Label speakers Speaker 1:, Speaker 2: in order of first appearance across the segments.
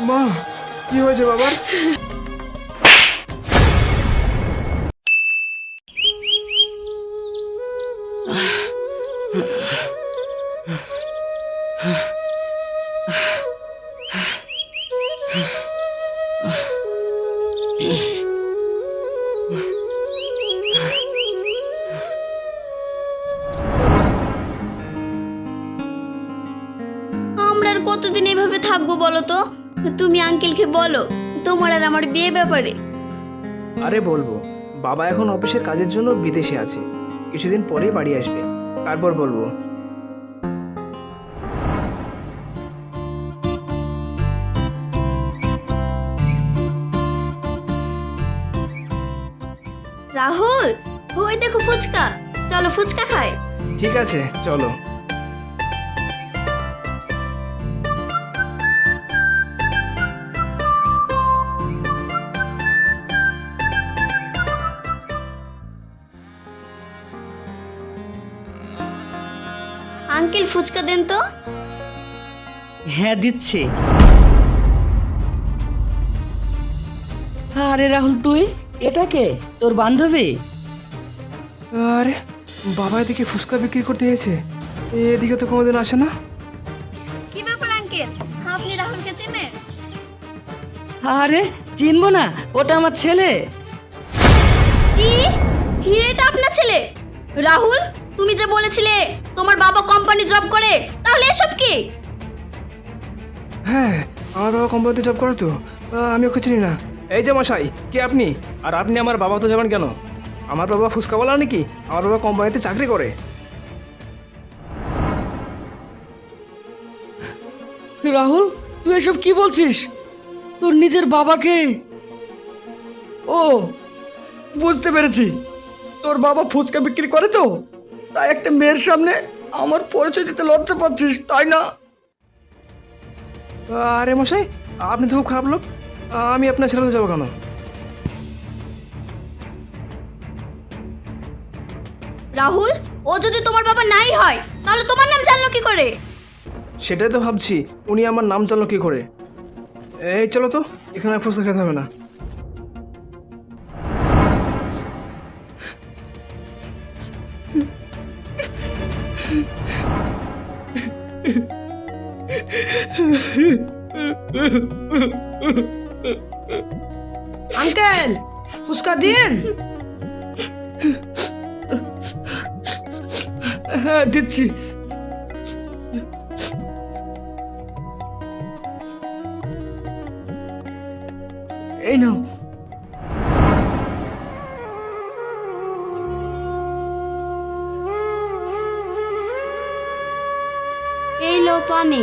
Speaker 1: মা কি হয়েছে বাবার?
Speaker 2: থাকব বলো তো? তুমি আঙ্কেলকে বলো তোমার আর আমার বিয়ে ব্যাপারে।
Speaker 1: আরে বলব বাবা এখন অফিসের কাজের জন্য বিদেশে আছে। কিছুদিন পরেই বাড়ি আসবে তারপর বলব।
Speaker 2: রাহুল ওই দেখো ফুচকা। চলো ফুচকা খাই।
Speaker 1: ঠিক আছে চলো।
Speaker 2: আঙ্কেল ফুচকা দেন তো?
Speaker 3: হ্যাঁ দিচ্ছে। আরে রাহুল তুই? এটা কে? তোর বান্ধবী?
Speaker 1: আরে বাবা এদিকে ফুচকা বিক্রি করতে এসেছে। এদিকে তো কোনোদিন আসে না।
Speaker 2: কি ব্যাপার আঙ্কেল? আপনি রাহুলকে চেনেন?
Speaker 3: আরে চিনবো না ওটা আমার ছেলে।
Speaker 2: কি? এটা আপনার ছেলে? রাহুল? তুমি যে বলেছিলে তোমার বাবা কোম্পানি জব করে তাহলে এসব কি?
Speaker 1: হ্যাঁ আমার বাবা কোম্পানিতে জব করে তো। আমি ওকে চিনি না। এই যে মশাই কে আপনি? আর আপনি আমার বাবা তো যাবেন কেন? আমার বাবা ফুচকাওয়ালা নাকি? আমার বাবা কোম্পানিতে চাকরি করে।
Speaker 3: রাহুল তুই এসব কি বলছিস? তোর নিজের বাবাকে? ও বুঝতে পেরেছি। তোর বাবা ফুচকা বিক্রি করে তো? তাই একটা মেয়ের সামনে আমার পরিচয় দিতে লজ্জা পাচ্ছিস তাই না?
Speaker 1: আরে মশাই আপনি তো খুব খারাপ লোক। আমি আপনার ছেড়ে যাব কেন?
Speaker 2: রাহুল ও যদি তোমার বাবা নাই হয় তাহলে তোমার নাম জানলো কি করে?
Speaker 1: সেটাই তো ভাবছি উনি আমার নাম জানলো কি করে? এই চলো তো এখানে আর ফুচকা খেতে হবে না।
Speaker 4: আঙ্কেল ফুচকা দিন
Speaker 3: হ্যাঁ দিচ্ছি। এই নাও।
Speaker 2: পানি।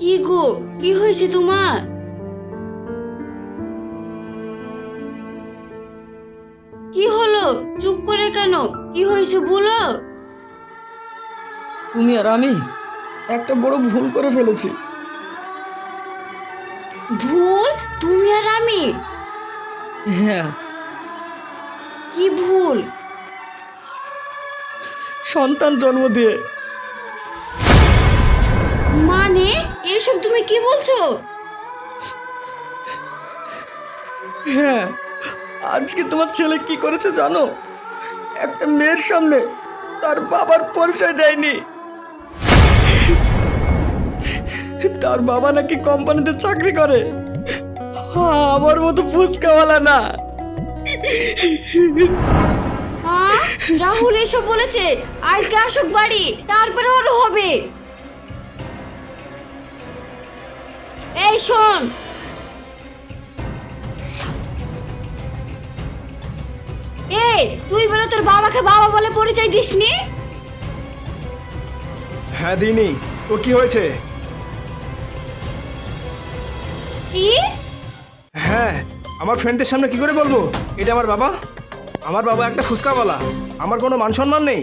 Speaker 2: কি গো কি হয়েছে তোমার? কি হলো? চুপ করে কেন? কি হয়েছে বলো?
Speaker 3: তুমি আর আমি একটা বড় ভুল করে ফেলেছি।
Speaker 2: ভুল? তুমি আর আমি?
Speaker 3: হ্যাঁ।
Speaker 2: কি ভুল?
Speaker 3: সন্তান জন্ম দিয়ে।
Speaker 2: মানে? এসব তুমি কি বলছো?
Speaker 3: হ্যাঁ। আজকে তোমার ছেলে কি করেছে জানো? একটা মেয়ের সামনে তার বাবার পরিচয় দেয়নি। তার বাবা নাকি কোম্পানিতে চাকরি করে। হ্যাঁ, আমার মতো ফুচকাওয়ালা না।
Speaker 2: রাহুল এসব বলেছে আজকে আসুক বাড়ি তারপরে হবে। এই শোন। এই তুই বলে তোর বাবাকে বাবা বলে পরিচয় দিসনি?
Speaker 1: হ্যাঁ দিনি ও কি হয়েছে? হ্যাঁ আমার ফ্রেন্ডের সামনে কি করে বলব? এটা আমার বাবা। আমার বাবা একটা ফুচকাওয়ালা। আমার কোনো মান সম্মান নেই।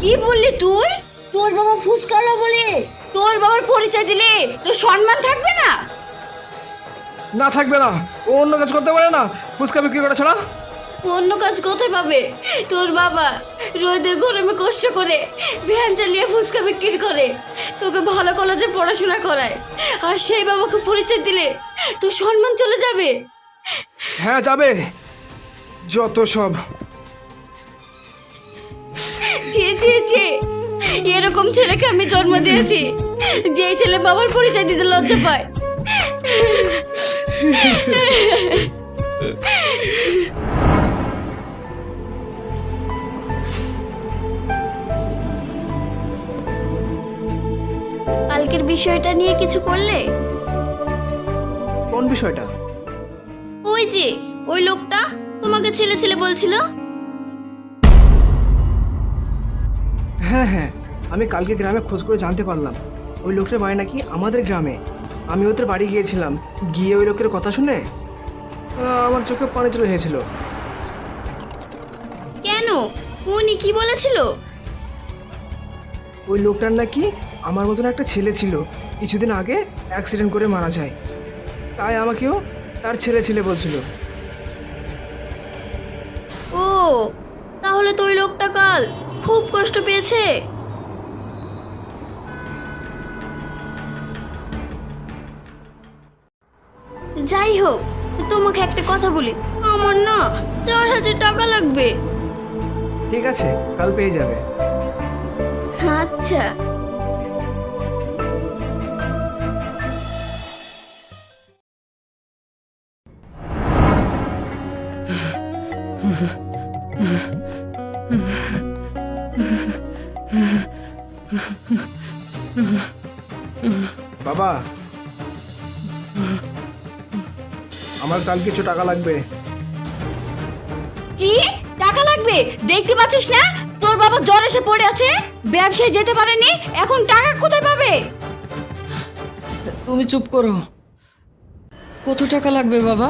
Speaker 2: কি বললি তুই? তোর বাবা ফুসকালো বলে? তোর বাবার পরিচয় দিলে? তোর সম্মান থাকবে না?
Speaker 1: না থাকবে না। ও অন্য কাজ করতে পারে না। ফুচকা বিক্রি করা ছাড়া?
Speaker 2: অন্য কাজ কোথায় পাবে? তোর বাবা রোদে গরমে কষ্ট করে ভ্যান চালিয়ে ফুচকা বিক্রি করে। তোকে ভালো কলেজে পড়াশোনা করায়। আর সেই বাবাকে পরিচয় দিলে তোর সম্মান চলে যাবে।
Speaker 1: হ্যাঁ যাবে। যত সব।
Speaker 2: ছি ছি ছি। এরকম ছেলেকে আমি জন্ম দিয়েছি। যেই ছেলে বাবার পরিচয় দিতে লজ্জা পায়। কালকের বিষয়টা নিয়ে কিছু করলে?
Speaker 1: কোন বিষয়টা?
Speaker 2: ওই যে ওই লোকটা তোমাকে ছেলে ছেলে বলছিল।
Speaker 1: হ্যাঁ হ্যাঁ আমি কালকে গ্রামে খোঁজ করে জানতে পারলাম। ওই লোকটার বাড়ি নাকি আমাদের গ্রামে। আমি ওদের বাড়ি গিয়েছিলাম। গিয়ে ওই লোকের কথা শুনে আমার চোখে পানি চলে এসেছিল।
Speaker 2: কেন? উনি কি বলেছিল?
Speaker 1: ওই লোকটার নাকি আমার মতন একটা ছেলে ছিল কিছুদিন আগে অ্যাক্সিডেন্ট করে মারা যায়। তাই আমাকেও তার ছেলে ছেলে বলছিল।
Speaker 2: ও তাহলে তো ওই লোকটা কাল খুব কষ্ট পেয়েছে। যাই হোক তোমাকে একটা কথা বলি। আমার না চার হাজার টাকা লাগবে।
Speaker 1: ঠিক আছে কাল পেয়ে যাবে।
Speaker 2: আচ্ছা।
Speaker 1: বাবা আমার কাল কিছু টাকা লাগবে।
Speaker 2: কি? টাকা লাগবে? দেখতে পাচ্ছিস না? তোর বাবা জ্বর এসে পড়ে আছে। ব্যবসায় যেতে পারেনি এখন টাকা কোথায় পাবে?
Speaker 3: তুমি চুপ করো। কত টাকা লাগবে বাবা?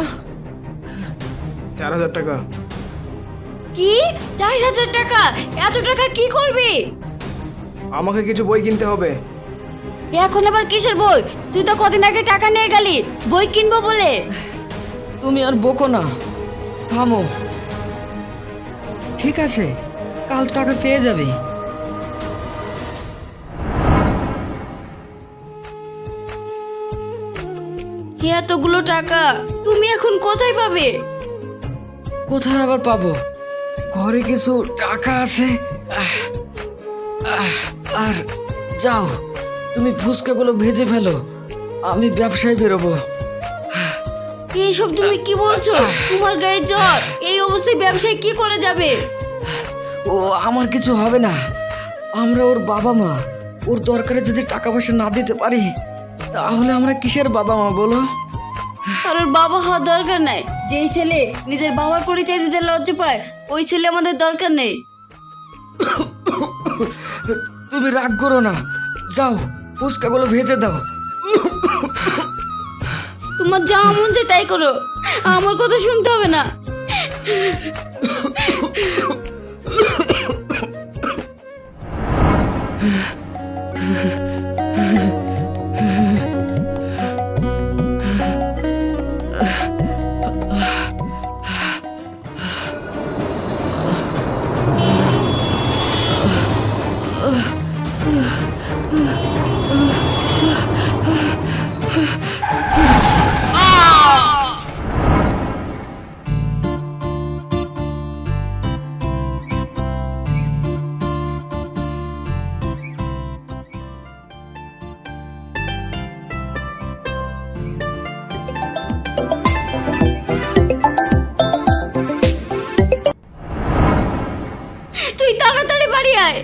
Speaker 1: চার হাজার টাকা।
Speaker 2: কি? চার হাজার টাকা? এত টাকা কি করবি?
Speaker 1: আমাকে কিছু বই কিনতে হবে।
Speaker 2: এখন আবার কিসের বই? তুই তো কদিন আগে টাকা নিয়ে গেলি। বই কিনবো বলে।
Speaker 3: তুমি আর বকো না। থামো। ঠিক আছে কাল টাকা পেয়ে যাবে।
Speaker 2: এতগুলো টাকা? তুমি এখন কোথায় পাবে?
Speaker 3: কোথায় আবার পাবো? ঘরে কিছু টাকা আছে? আর যাও তুমি ফুচকাগুলো ভেজে ফেলো। আমি ব্যবসায় বেরোবো।
Speaker 2: এইসব তুমি কি বলছো? তোমার গায়ে জ্বর এই অবস্থায় ব্যবসায় কি করে যাবে?
Speaker 3: ও আমার কিছু হবে না। আমরা ওর বাবা মা ওর দরকারে যদি টাকা পয়সা না দিতে পারি তাহলে আমরা কিসের বাবা মা বলো?
Speaker 2: কারোর বাবা হওয়ার দরকার নাই। যেই ছেলে নিজের বাবার পরিচয় দিতে লজ্জা পায় ওই ছেলে আমাদের দরকার নেই।
Speaker 3: তুমি রাগ করো না। যাও ফুচকাগুলো ভেজে দাও।
Speaker 2: তোমার যা মন তাই করো। আমার কথা শুনতে হবে না। তুই তাড়াতাড়ি বাড়ি আয়।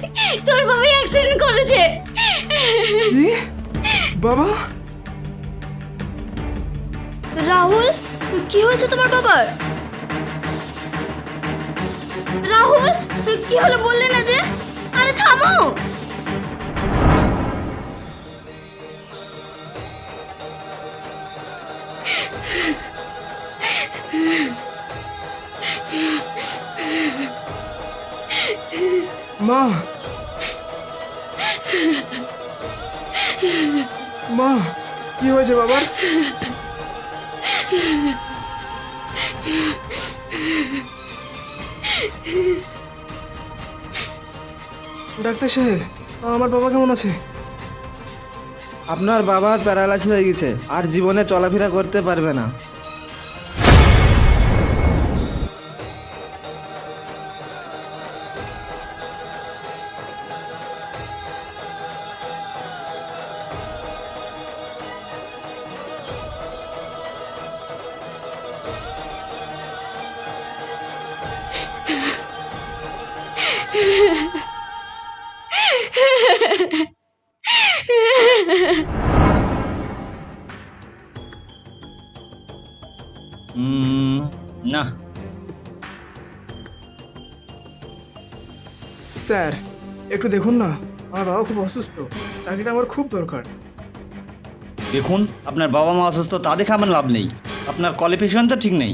Speaker 2: তোর বাবা অ্যাক্সিডেন্ট করেছে।
Speaker 1: বাবা?
Speaker 2: রাহুল কি হয়েছে তোমার বাবার? রাহুল কি হলো বললে না যে? আরে থামো।
Speaker 1: মা। মা, কি হয়েছে বাবার? ডাক্তার সাহেব, আমার বাবা কেমন আছে?
Speaker 2: আপনার বাবার প্যারালাইসিস হয়ে গেছে, আর জীবনে চলাফেরা করতে পারবে না।
Speaker 4: না
Speaker 1: স্যার একটু দেখুন না। আমার বাবা খুব অসুস্থ। চাকরিটা আমার খুব দরকার।
Speaker 4: দেখুন আপনার বাবা মা অসুস্থ তা দেখে আমার লাভ নেই। আপনার কোয়ালিফিকেশন তো ঠিক নেই।